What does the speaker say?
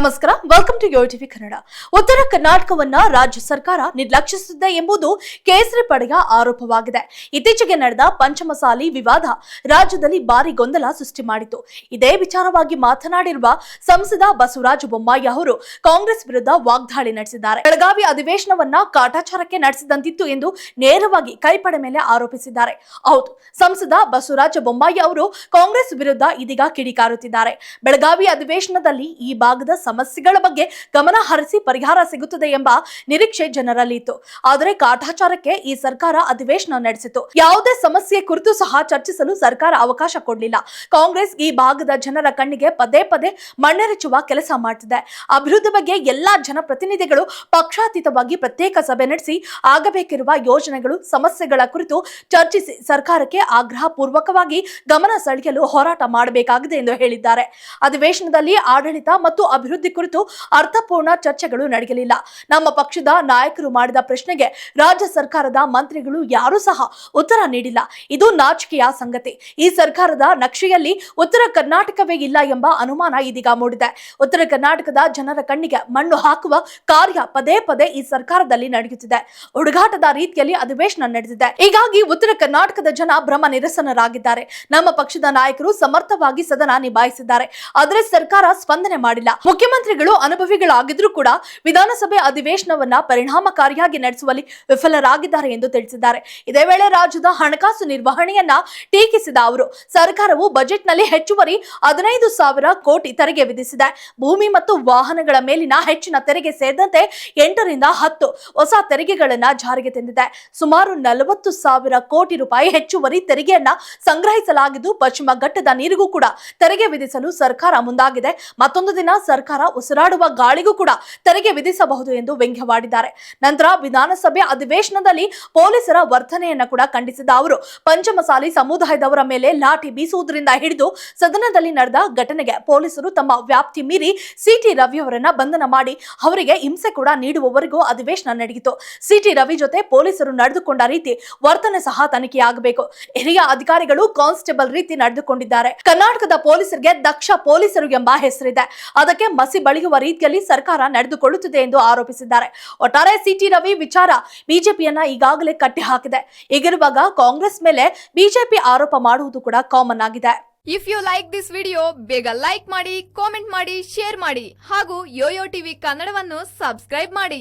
ನಮಸ್ಕಾರ. Welcome to yo TV Kannada ಉತ್ತರ ಕರ್ನಾಟಕವನ್ನ ರಾಜ್ಯ ಸರ್ಕಾರ ನಿರ್ಲಕ್ಷಿಸುತ್ತಿದೆ ಎಂಬುದು ಕೇಸರಿ ಪಡೆಯ ಆರೋಪವಾಗಿದೆ. ಇತ್ತೀಚೆಗೆ ನಡೆದ ಪಂಚಮಸಾಲಿ ವಿವಾದ ರಾಜ್ಯದಲ್ಲಿ ಭಾರಿ ಗೊಂದಲ ಸೃಷ್ಟಿ ಮಾಡಿತು. ಇದೇ ವಿಚಾರವಾಗಿ ಮಾತನಾಡಿರುವ ಸಂಸದ ಬಸವರಾಜ ಬೊಮ್ಮಾಯಿ ಅವರು ಕಾಂಗ್ರೆಸ್ ವಿರುದ್ಧ ವಾಗ್ದಾಳಿ ನಡೆಸಿದ್ದಾರೆ. ಬೆಳಗಾವಿ ಅಧಿವೇಶನವನ್ನ ಕಾಟಾಚಾರಕ್ಕೆ ನಡೆಸಿದಂತಿತ್ತು ಎಂದು ನೇರವಾಗಿ ಕೈಪಡೆ ಮೇಲೆ ಆರೋಪಿಸಿದ್ದಾರೆ. ಹೌದು, ಸಂಸದ ಬಸವರಾಜ ಬೊಮ್ಮಾಯಿ ಅವರು ಕಾಂಗ್ರೆಸ್ ವಿರುದ್ಧ ಇದೀಗ ಕಿಡಿಕಾರುತ್ತಿದ್ದಾರೆ. ಬೆಳಗಾವಿ ಅಧಿವೇಶನದಲ್ಲಿ ಈ ಭಾಗದ ಸಮಸ್ಯೆಗಳ ಬಗ್ಗೆ ಗಮನ ಹರಿಸಿ ಪರಿಹಾರ ಸಿಗುತ್ತದೆ ಎಂಬ ನಿರೀಕ್ಷೆ ಜನರಲ್ಲಿ ಇತ್ತು ಆದರೆ ಕಾಟಾಚಾರಕ್ಕೆ ಈ ಸರ್ಕಾರ ಅಧಿವೇಶನ ನಡೆಸಿತು. ಯಾವುದೇ ಸಮಸ್ಯೆ ಕುರಿತು ಸಹ ಚರ್ಚಿಸಲು ಸರ್ಕಾರ ಅವಕಾಶ ಕೊಡಲಿಲ್ಲ. ಕಾಂಗ್ರೆಸ್ ಈ ಭಾಗದ ಜನರ ಕಣ್ಣಿಗೆ ಪದೇ ಪದೇ ಮಣ್ಣೆರಚುವ ಕೆಲಸ ಮಾಡ್ತಿದೆ. ಅಭಿವೃದ್ಧಿ ಬಗ್ಗೆ ಎಲ್ಲಾ ಜನಪ್ರತಿನಿಧಿಗಳು ಪಕ್ಷಾತೀತವಾಗಿ ಪ್ರತ್ಯೇಕ ಸಭೆ ನಡೆಸಿ ಆಗಬೇಕಿರುವ ಯೋಜನೆಗಳು, ಸಮಸ್ಯೆಗಳ ಕುರಿತು ಚರ್ಚಿಸಿ ಸರ್ಕಾರಕ್ಕೆ ಆಗ್ರಹ ಪೂರ್ವಕವಾಗಿ ಗಮನ ಸೆಳೆಯಲು ಹೋರಾಟ ಮಾಡಬೇಕಾಗಿದೆ ಎಂದು ಹೇಳಿದ್ದಾರೆ. ಅಧಿವೇಶನದಲ್ಲಿ ಆಡಳಿತ ಮತ್ತು ಅಭಿವೃದ್ಧಿ ಕುರಿತು ಅರ್ಥಪೂರ್ಣ ಚರ್ಚೆಗಳು ನಡೆಯಲಿಲ್ಲ. ನಮ್ಮ ಪಕ್ಷದ ನಾಯಕರು ಮಾಡಿದ ಪ್ರಶ್ನೆಗೆ ರಾಜ್ಯ ಸರ್ಕಾರದ ಮಂತ್ರಿಗಳು ಯಾರೂ ಸಹ ಉತ್ತರ ನೀಡಿಲ್ಲ. ಇದು ನಾಚಿಕೆಯ ಸಂಗತಿ. ಈ ಸರ್ಕಾರದ ನಕ್ಷೆಯಲ್ಲಿ ಉತ್ತರ ಕರ್ನಾಟಕವೇ ಇಲ್ಲ ಎಂಬ ಅನುಮಾನ ಇದೀಗ ಮೂಡಿದೆ. ಉತ್ತರ ಕರ್ನಾಟಕದ ಜನರ ಕಣ್ಣಿಗೆ ಮಣ್ಣು ಹಾಕುವ ಕಾರ್ಯ ಪದೇ ಪದೇ ಈ ಸರ್ಕಾರದಲ್ಲಿ ನಡೆಯುತ್ತಿದೆ. ಹುಡುಗಾಟದ ರೀತಿಯಲ್ಲಿ ಅಧಿವೇಶನ ನಡೆದಿದೆ. ಹೀಗಾಗಿ ಉತ್ತರ ಕರ್ನಾಟಕದ ಜನ ಭ್ರಮ ನಿರಸನರಾಗಿದ್ದಾರೆ. ನಮ್ಮ ಪಕ್ಷದ ನಾಯಕರು ಸಮರ್ಥವಾಗಿ ಸದನ ನಿಭಾಯಿಸಿದ್ದಾರೆ. ಆದರೆ ಸರ್ಕಾರ ಸ್ಪಂದನೆ ಮಾಡಿಲ್ಲ. ಮುಖ್ಯಮಂತ್ರಿಗಳು ಅನುಭವಿಗಳಾಗಿದ್ರೂ ಕೂಡ ವಿಧಾನಸಭೆ ಅಧಿವೇಶನವನ್ನ ಪರಿಣಾಮಕಾರಿಯಾಗಿ ನಡೆಸುವಲ್ಲಿ ವಿಫಲರಾಗಿದ್ದಾರೆ ಎಂದು ತಿಳಿಸಿದ್ದಾರೆ. ಇದೇ ವೇಳೆ ರಾಜ್ಯದ ಹಣಕಾಸು ನಿರ್ವಹಣೆಯನ್ನ ಟೀಕಿಸಿದ ಅವರು, ಸರ್ಕಾರವು ಬಜೆಟ್ನಲ್ಲಿ ಹೆಚ್ಚುವರಿ ಹದಿನೈದು ಸಾವಿರ ಕೋಟಿ ತೆರಿಗೆ ವಿಧಿಸಿದೆ. ಭೂಮಿ ಮತ್ತು ವಾಹನಗಳ ಮೇಲಿನ ಹೆಚ್ಚಿನ ತೆರಿಗೆ ಸೇರಿದಂತೆ ಎಂಟರಿಂದ ಹತ್ತು ಹೊಸ ತೆರಿಗೆಗಳನ್ನ ಜಾರಿಗೆ ತಂದಿದೆ. ಸುಮಾರು ನಲವತ್ತು ಸಾವಿರ ಕೋಟಿ ರೂಪಾಯಿ ಹೆಚ್ಚುವರಿ ತೆರಿಗೆಯನ್ನ ಸಂಗ್ರಹಿಸಲಾಗಿದ್ದು, ಪಶ್ಚಿಮ ಘಟ್ಟದ ನೀರಿಗೂ ಕೂಡ ತೆರಿಗೆ ವಿಧಿಸಲು ಸರ್ಕಾರ ಮುಂದಾಗಿದೆ. ಮತ್ತೊಂದು ದಿನ ಸರ್ಕಾರ ಉಸಿರಾಡುವ ಗಾಳಿಗೂ ಕೂಡ ತೆರಿಗೆ ವಿಧಿಸಬಹುದು ಎಂದು ವ್ಯಂಗ್ಯವಾಡಿದ್ದಾರೆ. ನಂತರ ವಿಧಾನಸಭೆ ಅಧಿವೇಶನದಲ್ಲಿ ಪೊಲೀಸರ ವರ್ತನೆಯನ್ನ ಕೂಡ ಖಂಡಿಸಿದ ಅವರು, ಪಂಚಮಸಾಲಿ ಸಮುದಾಯದವರ ಮೇಲೆ ಲಾಠಿ ಬೀಸುವುದರಿಂದ ಹಿಡಿದು ಸದನದಲ್ಲಿ ನಡೆದ ಘಟನೆಗೆ ಪೊಲೀಸರು ತಮ್ಮ ವ್ಯಾಪ್ತಿ ಮೀರಿ ಸಿಟಿ ರವಿ ಅವರನ್ನ ಬಂಧನ ಮಾಡಿ ಅವರಿಗೆ ಹಿಂಸೆ ಕೂಡ ನೀಡುವವರೆಗೂ ಅಧಿವೇಶನ ನಡೆಯಿತು. ಸಿಟಿ ರವಿ ಜೊತೆ ಪೊಲೀಸರು ನಡೆದುಕೊಂಡ ರೀತಿ ವರ್ತನೆ ಸಹ ತನಿಖೆಯಾಗಬೇಕು. ಹಿರಿಯ ಅಧಿಕಾರಿಗಳು ಕಾನ್ಸ್ಟೇಬಲ್ ರೀತಿ ನಡೆದುಕೊಂಡಿದ್ದಾರೆ. ಕರ್ನಾಟಕದ ಪೊಲೀಸರಿಗೆ ದಕ್ಷ ಪೊಲೀಸರು ಎಂಬ ಹೆಸರಿದೆ. ಅದಕ್ಕೆ ಮಸಿ ಬಳಿಯುವ ರೀತಿಯಲ್ಲಿ ಸರ್ಕಾರ ನಡೆದುಕೊಳ್ಳುತ್ತಿದೆ ಎಂದು ಆರೋಪಿಸಿದ್ದಾರೆ. ಒಟ್ಟಾರೆ ಸಿಟಿ ರವಿ ವಿಚಾರ ಬಿಜೆಪಿಯನ್ನ ಈಗಾಗಲೇ ಕಟ್ಟಿ ಹಾಕಿದೆ. ಹೀಗಿರುವಾಗ ಕಾಂಗ್ರೆಸ್ ಮೇಲೆ ಬಿಜೆಪಿ ಆರೋಪ ಮಾಡುವುದು ಕೂಡ ಕಾಮನ್ ಆಗಿದೆ. If you like this video ಬೇಗ ಲೈಕ್ ಮಾಡಿ ಕಾಮೆಂಟ್ ಮಾಡಿ ಶೇರ್ ಮಾಡಿ ಹಾಗೂ ಯೋಯೋ ಟಿವಿ ಕನ್ನಡವನ್ನು ಸಬ್ಸ್ಕ್ರೈಬ್ ಮಾಡಿ.